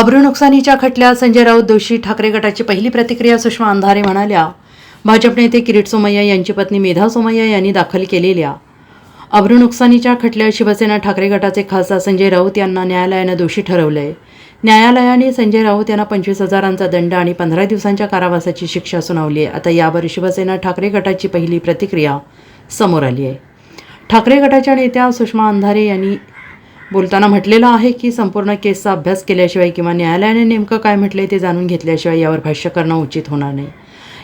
अब्रू नुकसानीच्या खटल्यात संजय राऊत दोषी ठाकरे गटाची पहिली प्रतिक्रिया सुषमा अंधारे म्हणाल्या. भाजप नेते किरीट सोमय्या यांची पत्नी मेधा सोमय्या यांनी दाखल केलेल्या. अब्रू नुकसानीच्या खटल्यात शिवसेना ठाकरे गटाचे खासदार संजय राऊत यांना न्यायालयानं दोषी ठरवलंय. न्यायालयाने संजय राऊत यांना पंचवीस हजारांचा दंड आणि पंधरा दिवसांच्या कारावासाची शिक्षा सुनावली आहे. आता यावर शिवसेना ठाकरे गटाची पहिली प्रतिक्रिया समोर आली आहे. ठाकरे गटाच्या नेत्या सुषमा अंधारे यांनी बोलताना म्हटलेलं आहे की संपूर्ण केसचा अभ्यास केल्याशिवाय किंवा न्यायालयाने नेमकं काय म्हटलंय ते जाणून घेतल्याशिवाय यावर भाष्य करणं उचित होणार नाही.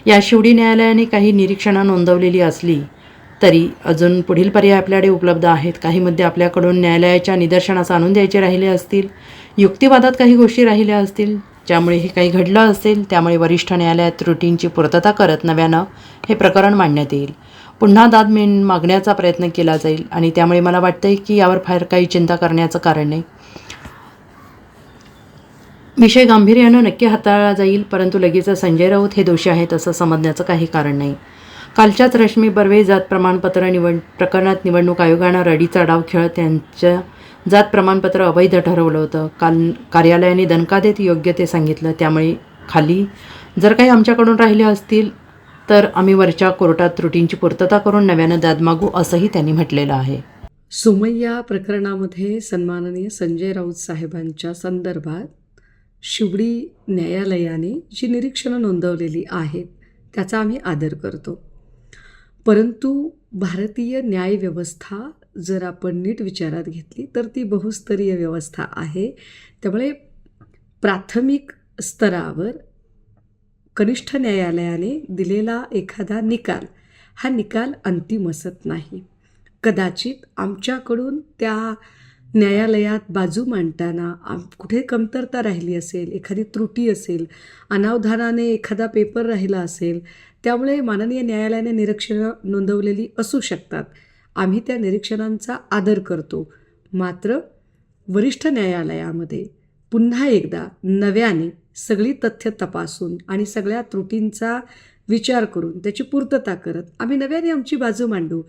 या शेवटी न्यायालयाने काही निरीक्षणं नोंदवलेली असली तरी अजून पुढील पर्याय आपल्याकडे उपलब्ध आहेत. काही मुद्दे आपल्याकडून न्यायालयाच्या निदर्शनास आणून द्यायचे राहिले असतील युक्तिवादात काही गोष्टी राहिल्या असतील ज्यामुळे हे काही घडलं असेल त्यामुळे वरिष्ठ न्यायालयात त्रुटींची पूर्तता करत नव्यानं हे प्रकरण मांडण्यात येईल. पुन्हा दाद मिळ मागण्याचा प्रयत्न केला जाईल आणि त्यामुळे मला वाटतंय की यावर फार काही चिंता करण्याचं कारण नाही. विषय गांभीर्यानं नक्की हाताळला जाईल परंतु लगेच संजय राऊत हे दोषी आहेत असं समजण्याचं काही कारण नाही. कालच्याच रश्मी बर्वे जात प्रमाणपत्र निवड प्रकरणात निवडणूक आयोगानं रडीचा डाव खेळत त्यांचं जात प्रमाणपत्र अवैध ठरवलं होतं. काल कार्यालयाने दणका देत योग्य ते सांगितलं. त्यामुळे खाली जर काही आमच्याकडून राहिले असतील तर आम्ही वरच्या कोर्टात त्रुटींची पूर्तता करून नव्यानं दाद मागू असंही त्यांनी म्हटलेलं आहे. सुमय्या प्रकरणामध्ये सन्माननीय संजय राऊत साहेबांच्या संदर्भात शिवडी न्यायालयाने जी निरीक्षणं नोंदवलेली आहेत त्याचा आम्ही आदर करतो. परंतु भारतीय न्यायव्यवस्था जर आपण नीट विचारात घेतली तर ती बहुस्तरीय व्यवस्था आहे. त्यामुळे प्राथमिक स्तरावर कनिष्ठ न्यायालयाने दिलेला एखादा निकाल हा निकाल अंतिम असत नाही. कदाचित आमच्याकडून त्या न्यायालयात बाजू मांडताना आम कुठे कमतरता राहिली असेल एखादी त्रुटी असेल अनावधानाने एखादा पेपर राहिला असेल त्यामुळे माननीय न्यायालयाने निरीक्षणं नोंदवलेली असू शकतात. आम्ही त्या निरीक्षणांचा आदर करतो. मात्र वरिष्ठ न्यायालयामध्ये पुन्हा एकदा नव्याने सगळी तथ्य तपासून आणि सगळ्या त्रुटींचा विचार करून त्याची पूर्तता करत आम्ही नव्याने आमची बाजू मांडू.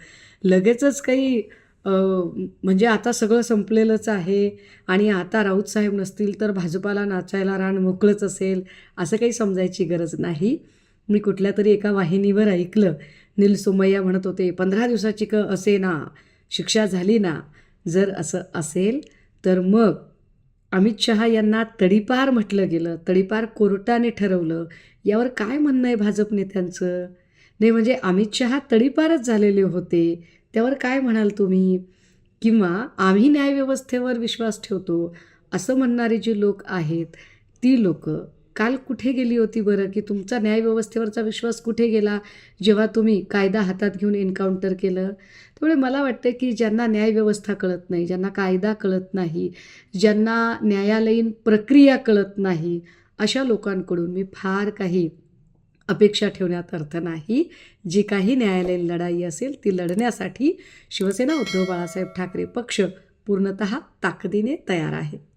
लगेचच काही म्हणजे आता सगळं संपलेलंच आहे आणि आता राऊत साहेब नसतील तर भाजपाला नाचायला रान मोकळंच असेल असं काही समजायची गरज नाही. मी कुठल्या तरी एका वाहिनीवर ऐकलं. नील सोमय्या म्हणत होते पंधरा दिवसाची क असे ना शिक्षा झाली ना जर असं असेल तर मग अमित शहा यांना तडीपार म्हटलं गेलं तडीपार कोर्टाने ठरवलं. यावर काय म्हणणं आहे भाजप नेत्यांचं नाही म्हणजे अमित शहा तडीपारच झालेले होते त्यावर काय म्हणाल तुम्ही? किंवा आम्ही न्यायव्यवस्थेवर विश्वास ठेवतो असं म्हणणारी जी लोक आहेत ती लोक काल कुठे गेली होती बरं? की तुमचा न्यायव्यवस्थेवरचा विश्वास कुठे गेला? जेव्हा तुम्ही कायदा हातात घेऊन एन्काउंटर केलं. त्यामुळे मला वाटतं की ज्यांना न्यायव्यवस्था कळत नाही ज्यांना कायदा कळत नाही ज्यांना न्यायालयीन प्रक्रिया कळत नाही अशा लोकांकडून मी फार काही अपेक्षा ठेवण्यात अर्थ नाही. जी काही न्यायालयीन लढाई असेल ती लढण्यासाठी शिवसेना उद्धव बाळासाहेब ठाकरे पक्ष पूर्णत ताकदीने तयार आहे.